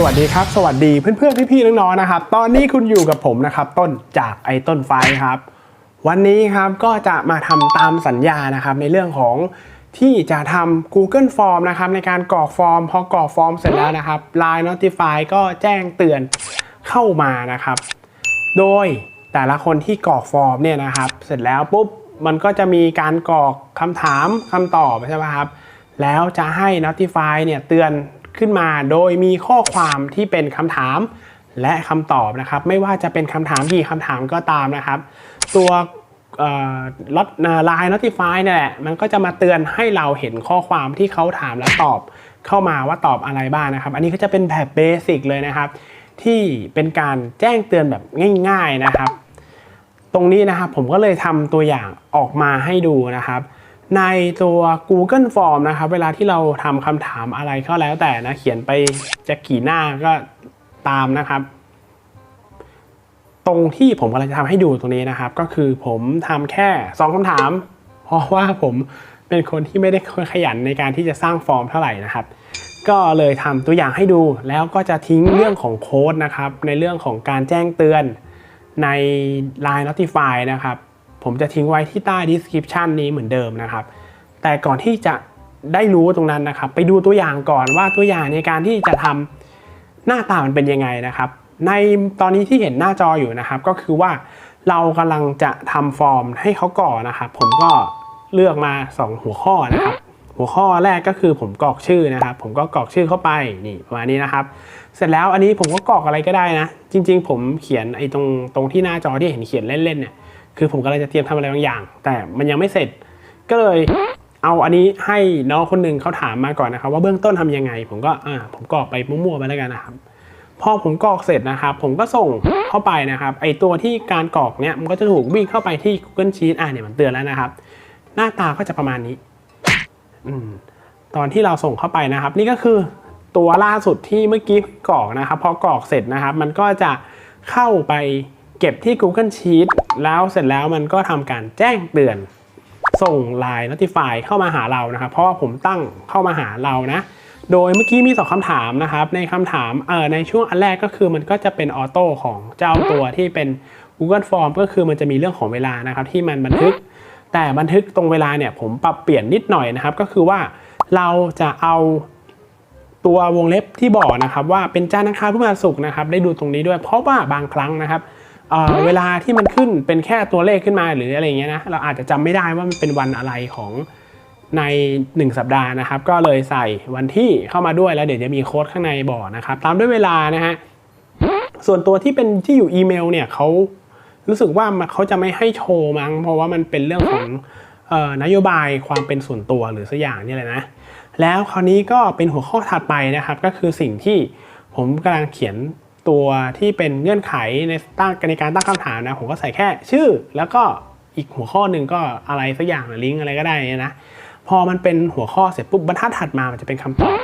สวัสดีครับ สวัสดีเพื่อนๆพี่ๆน้องๆนะครับ ตอนนี้คุณอยู่กับผมนะครับ ต้นจากไอต้นไฟครับ วันนี้ครับก็จะมาทำตามสัญญานะครับ ในเรื่องของที่จะทำ Google Form นะครับ ในการกรอกฟอร์ม พอกรอกฟอร์มเสร็จแล้วนะครับ Line Notify ก็แจ้งเตือนเข้ามานะครับ โดยแต่ละคนที่กรอกฟอร์มเนี่ยนะครับ เสร็จแล้วปุ๊บมันก็จะมีการกรอกคำถามคำตอบใช่ไหมครับแล้วจะให้ Notify เนี่ยเตือน ขึ้นมา โดยมีข้อความที่เป็นคำถามและคำตอบนะครับ ไม่ว่าจะเป็นคำถามกี่คำถามก็ตามนะครับ ตัวลดไลน์ Notify เนี่ยแหละมันก็จะมาเตือนให้เราเห็นข้อความที่เขาถามและตอบเข้ามาว่าตอบอะไรบ้างนะครับ อันนี้ก็จะเป็นแบบเบสิกเลยนะครับ ที่เป็นการแจ้งเตือนแบบง่าย ๆนะครับ ตรงนี้นะครับผมก็เลยทำตัวอย่างออกมาให้ดูนะครับ ในตัว Google Form นะครับเวลาที่เราทำคำถามอะไรก็แล้วแต่นะเขียนไปจะกี่หน้าก็ตามนะครับ ตรงที่ผมกำลังจะทำให้ดูตรงนี้นะครับ ก็คือผมทำแค่ 2คำถาม เพราะว่าผมเป็นคนที่ไม่ได้ขยันในการที่จะสร้างฟอร์มเท่าไหร่นะครับ ก็เลยทำตัวอย่างให้ดูแล้วก็จะทิ้งเรื่องของโค้ดนะครับ ในเรื่องของการแจ้งเตือนใน Line Notify นะครับ ผมจะทิ้งไว้ที่ใต้ description นี้เหมือนเดิมนะครับ แต่ก่อนที่จะได้รู้ตรงนั้นนะครับ ไปดูตัวอย่างก่อนว่าตัวอย่างในการที่จะทำหน้าตามันเป็นยังไงนะครับ ในตอนนี้ที่เห็นหน้าจออยู่นะครับ ก็คือว่าเรากำลังจะทำฟอร์มให้เขาก่อนนะครับ ผมก็เลือกมา 2 หัวข้อนะครับ หัวข้อแรกก็คือผมกรอกชื่อนะครับ ผมก็กรอกชื่อเข้าไปนี่ประมาณนี้นะครับ เสร็จแล้วอันนี้ผมก็กรอกอะไรก็ได้นะ จริง ๆ ผมเขียนไอ้ตรงตรงที่หน้าจอที่เห็นเขียนเล่นๆเนี่ย คือผมกำลังจะเตรียมทำอะไรบางอย่าง แต่มันยังไม่เสร็จ ก็เลยเอาอันนี้ให้น้องคนหนึ่งเขาถามมาก่อนนะครับ ว่าเบื้องต้นทำยังไง ผมก็อ่าผมกรอกไปมั่วๆไปแล้วกันนะครับพอผมกรอกเสร็จนะครับ ผมก็ส่งเข้าไปนะครับ ไอตัวที่การกรอกเนี่ยมันก็จะถูกวิ่งเข้าไปที่ Google Sheet อ่าเนี่ยมันเตือนแล้วนะครับ หน้าตาก็จะประมาณนี้อืมตอนที่เราส่งเข้าไปนะครับ นี่ก็คือตัวล่าสุดที่เมื่อกี้กรอกนะครับ พอกรอกเสร็จนะครับ มันก็จะเข้าไป เก็บที่ Google Sheet แล้วเสร็จแล้วมันก็ทำการแจ้งเตือน ส่ง Line Notify เข้ามาหาเรานะครับ เพราะว่าผมตั้งเข้ามาหาเรานะ โดยเมื่อกี้มีสองคำถามนะครับ ในคำถามเอ่อในช่วงอันแรกก็คือมันก็จะเป็นออโต้ของเจ้าตัวที่เป็น Google Form ก็คือมันจะมีเรื่องของเวลานะครับที่มันบันทึก แต่บันทึกตรงเวลาเนี่ยผมปรับเปลี่ยนนิดหน่อยนะครับ ก็คือว่าเราจะเอาตัววงเล็บที่บอกนะครับว่าเป็นจันทร์อังคารพฤหัสศุกร์นะครับได้ดูตรงนี้ด้วยเพราะว่าบางครั้งนะครับ เเวลาที่มันขึ้นเป็นแค่ตัวเลขขึ้นมาหรืออะไรเงี้ยนะเราอาจจะจำไม่ได้ว่ามันเป็นวันอะไรของใน 1 สัปดาห์นะครับ ก็เลยใส่วันที่เข้ามาด้วยแล้วเดี๋ยวจะมีโค้ดข้างในบอกนะครับ ตามด้วยเวลานะฮะส่วนตัวที่เป็นที่อยู่อีเมลเนี่ยเขารู้สึกว่าเขาจะไม่ให้โชว์มั้ง เพราะว่ามันเป็นเรื่องของออนโยบายความเป็นส่วนตัวหรือสักอย่างนี่แหละนะ แล้วคราวนี้ก็เป็นหัวข้อถัดไปนะครับ ก็คือสิ่งที่ผมกำลังเขียน ตัวที่เป็นเงื่อนไขในตั้งในการตั้งคำถามนะ ผมก็ใส่แค่ชื่อ แล้วก็อีกหัวข้อหนึ่งก็อะไรสักอย่างลิงก์อะไรก็ได้นะพอมันเป็นหัวข้อเสร็จปุ๊บบรรทัดถัดมามันจะเป็นคำตอบ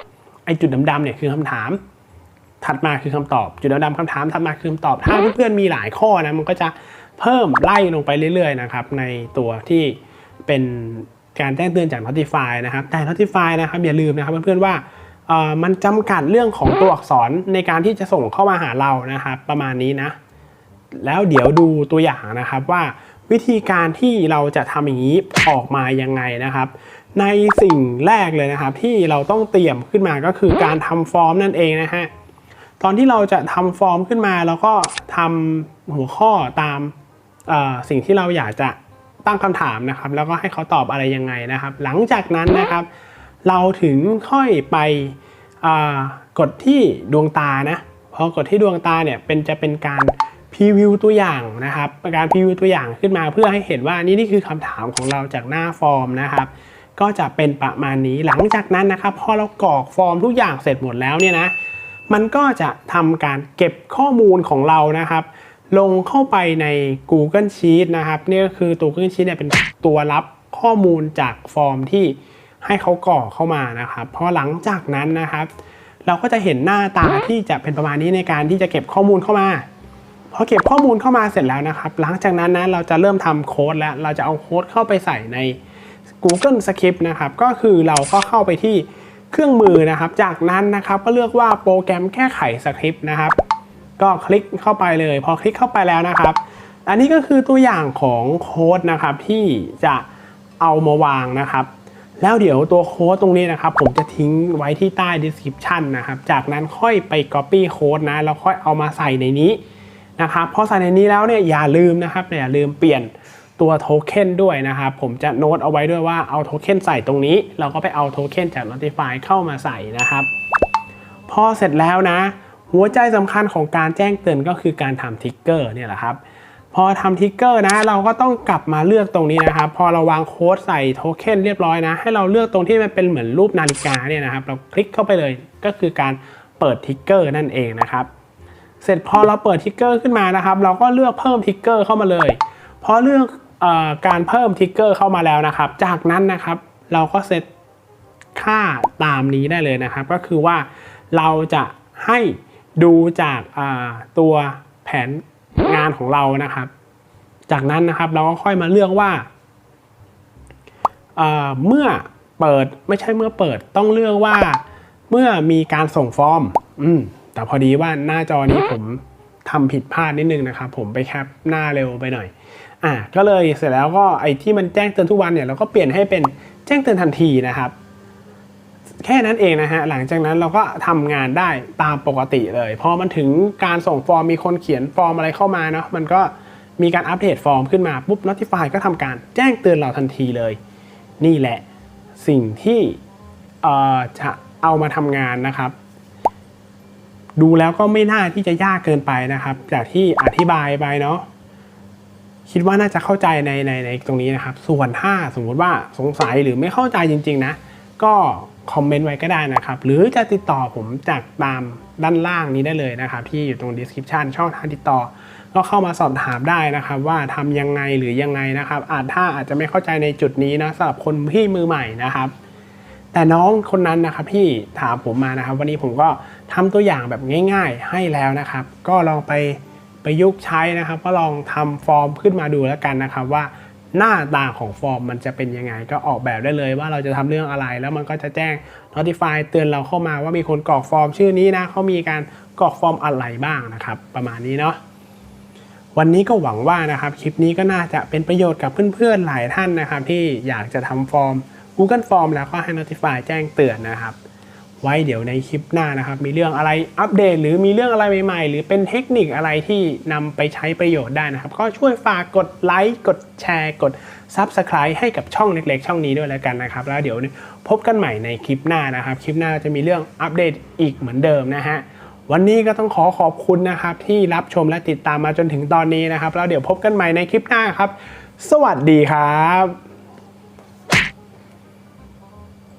ไอ้จุดดำๆเนี่ยคือคำถาม ถัดมาคือคำตอบ จุดดำๆคำถามถัดมาคือคำตอบ ถ้าเพื่อนๆมีหลายข้อนะมันก็จะเพิ่มไล่ลงไปเรื่อย ๆ นะครับ ในตัวที่เป็นการแจ้งเตือนจาก Notify นะครับแต่ Notify นะครับอย่าลืมนะครับเพื่อนๆว่า มันจำกัดเรื่องของตัวอักษรในการที่จะส่งเข้ามาหาเรานะครับ ประมาณนี้นะ แล้วเดี๋ยวดูตัวอย่างนะครับว่าวิธีการที่เราจะทำอย่างนี้ออกมายังไงนะครับ ในสิ่งแรกเลยนะครับ ที่เราต้องเตรียมขึ้นมาก็คือการทำฟอร์มนั่นเองนะฮะตอนที่เราจะทำฟอร์มขึ้นมาเราก็ทำหัวข้อตามสิ่งที่เราอยากจะตั้งคำถามนะครับ แล้วก็ให้เขาตอบอะไรยังไงนะครับ หลังจากนั้นนะครับ เราถึงค่อยไปกดที่ดวงตานะพอกดที่ดวงตาเนี่ยเป็นจะเป็นการพรีวิวตัวอย่างนะครับการพรีวิวตัวอย่างขึ้นมาเพื่อให้เห็นว่านี่นี่คือคำถามของเราจากหน้าฟอร์มนะครับ ก็จะเป็นประมาณนี้หลังจากนั้นนะครับพอเรากรอกฟอร์มทุกอย่างเสร็จหมดแล้วเนี่ยนะมันก็จะทำการเก็บข้อมูลของเรานะครับ ลงเข้าไปใน Google Sheet นะครับนี่ก็คือตัว Google Sheet เนี่ยเป็นตัวรับข้อมูลจากฟอร์มที่ ให้เขากรอเข้ามานะครับพอหลังจากนั้นนะครับ เราก็จะเห็นหน้าตาที่จะเป็นประมาณนี้ในการที่จะเก็บข้อมูลเข้ามาพอเก็บข้อมูลเข้ามาเสร็จแล้วนะครับ หลังจากนั้นนะเราจะเริ่มทำโค้ดแล้ว เราจะเอาโค้ดเข้าไปใส่ใน Google Script นะครับ ก็คือเราก็เข้าไปที่เครื่องมือนะครับ จากนั้นนะครับก็เลือกว่าโปรแกรมแก้ไขสคริปต์นะครับ ก็คลิกเข้าไปเลย พอคลิกเข้าไปแล้วนะครับ อันนี้ก็คือตัวอย่างของโค้ดนะครับที่จะเอามาวางนะครับ แล้วเดี๋ยวตัวโค้ดตรงนี้นะครับผมจะทิ้งไว้ที่ใต้ description นะครับ จากนั้นค่อยไป copy โค้ดนะแล้วค่อยเอามาใส่ในนี้นะครับพอใส่ในนี้แล้วเนี่ยอย่าลืมนะครับอย่าลืมเปลี่ยนตัวโทเค็นด้วยนะครับ ผมจะโน้ตเอาไว้ด้วยว่าเอาโทเค็นใส่ตรงนี้ เราก็ไปเอาโทเค็นจาก Notify เข้ามาใส่นะครับพอเสร็จแล้วนะ หัวใจสำคัญของการแจ้งเตือนก็คือการทำทิกเกอร์เนี่ยแหละครับ พอทำทิกเกอร์นะ เราก็ต้องกลับมาเลือกตรงนี้นะครับ พอเราวางโค้ดใส่โทเค็นเรียบร้อยนะ ให้เราเลือกตรงที่มันเป็นเหมือนรูปนาฬิกาเนี่ยนะครับ เราคลิกเข้าไปเลยก็คือการเปิดทิกเกอร์นั่นเองนะครับ เสร็จพอเราเปิดทิกเกอร์ขึ้นมานะครับ เราก็เลือกเพิ่มทิกเกอร์เข้ามาเลยพอเลือกออการเพิ่มทิกเกอร์เข้ามาแล้วนะครับ จากนั้นนะครับเราก็เซตค่าตามนี้ได้เลยนะครับ ก็คือว่าเราจะให้ดูจากตัวแผน งานของเรานะครับ จากนั้นนะครับเราก็ค่อยมาเลือกว่าเอ่อเมื่อเปิดไม่ใช่เมื่อเปิดต้องเลือกว่าเมื่อมีการส่งฟอร์ม อืม แต่พอดีว่าหน้าจอนี้ผมทำผิดพลาดนิดนึงนะครับ ผมไปแคปหน้าเร็วไปหน่อย อะก็เลยเสร็จแล้วก็ไอ้ที่มันแจ้งเตือนทุกวันเนี่ยเราก็เปลี่ยนให้เป็นแจ้งเตือนทันทีนะครับ แค่นั้นเองนะฮะหลังจากนั้นเราก็ทำงานได้ตามปกติเลยพอมันถึงการส่งฟอร์มมีคนเขียนฟอร์มอะไรเข้ามาเนาะมันก็มีการอัปเดตฟอร์มขึ้นมาปุ๊บ Notify ก็ทำการแจ้งเตือนเราทันทีเลย นี่แหละสิ่งที่เอ่อจะเอามาทำงานนะครับ ดูแล้วก็ไม่น่าที่จะยากเกินไปนะครับ จากที่อธิบายไปเนาะคิดว่าน่าจะเข้าใจในในในตรงนี้นะครับ ส่วนถ้าสมมติว่าสงสัยหรือไม่เข้าใจจริง ๆ นะ ก็ คอมเมนต์ไว้ก็ได้นะครับ หรือจะติดต่อผมจากตามด้านล่างนี้ได้เลยนะครับ ที่อยู่ตรง description ช่องทางติดต่อ ก็เข้ามาสอบถามได้นะครับ ว่าทำยังไงหรือยังไงนะครับ อาจถ้าอาจจะไม่เข้าใจในจุดนี้นะสำหรับคนที่มือใหม่นะครับ แต่น้องคนนั้นนะครับที่ถามผมมานะครับ วันนี้ผมก็ทำตัวอย่างแบบง่าย ๆ ให้แล้วนะครับ ก็ลองไปประยุกต์ใช้นะครับ ก็ลองทำฟอร์มขึ้นมาดูแล้วกันนะครับว่า หน้าตาของฟอร์มมันจะเป็นยังไง ก็ออกแบบได้เลยว่าเราจะทำเรื่องอะไร แล้วมันก็จะแจ้ง notify เตือนเราเข้ามาว่ามีคนกรอกฟอร์มชื่อนี้นะเขามีการกรอกฟอร์มอะไรบ้างนะครับ ประมาณนี้เนาะวันนี้ก็หวังว่านะครับคลิปนี้ก็น่าจะเป็นประโยชน์กับเพื่อนๆหลายท่านนะครับ ที่อยากจะทำฟอร์ม Google Form แล้วก็ให้ Notify แจ้งเตือนนะครับ ไว้เดี๋ยวในคลิปหน้านะครับ มีเรื่องอะไรอัปเดต หรือมีเรื่องอะไรใหม่ ๆ หรือเป็นเทคนิคอะไรที่นำไปใช้ประโยชน์ได้นะครับ ก็ช่วยฝากกดไลค์กดแชร์กด Subscribe ให้กับช่องเล็กๆ ช่องนี้ด้วยแล้วกันนะครับ แล้วเดี๋ยวพบกันใหม่ในคลิปหน้านะครับ คลิปหน้าจะมีเรื่องอัปเดตอีกเหมือนเดิมนะฮะวันนี้ก็ต้องขอขอบคุณนะครับที่รับชมและติดตามมาจนถึงตอนนี้นะครับ แล้วเดี๋ยวพบกันใหม่ในคลิปหน้าครับ สวัสดีครับ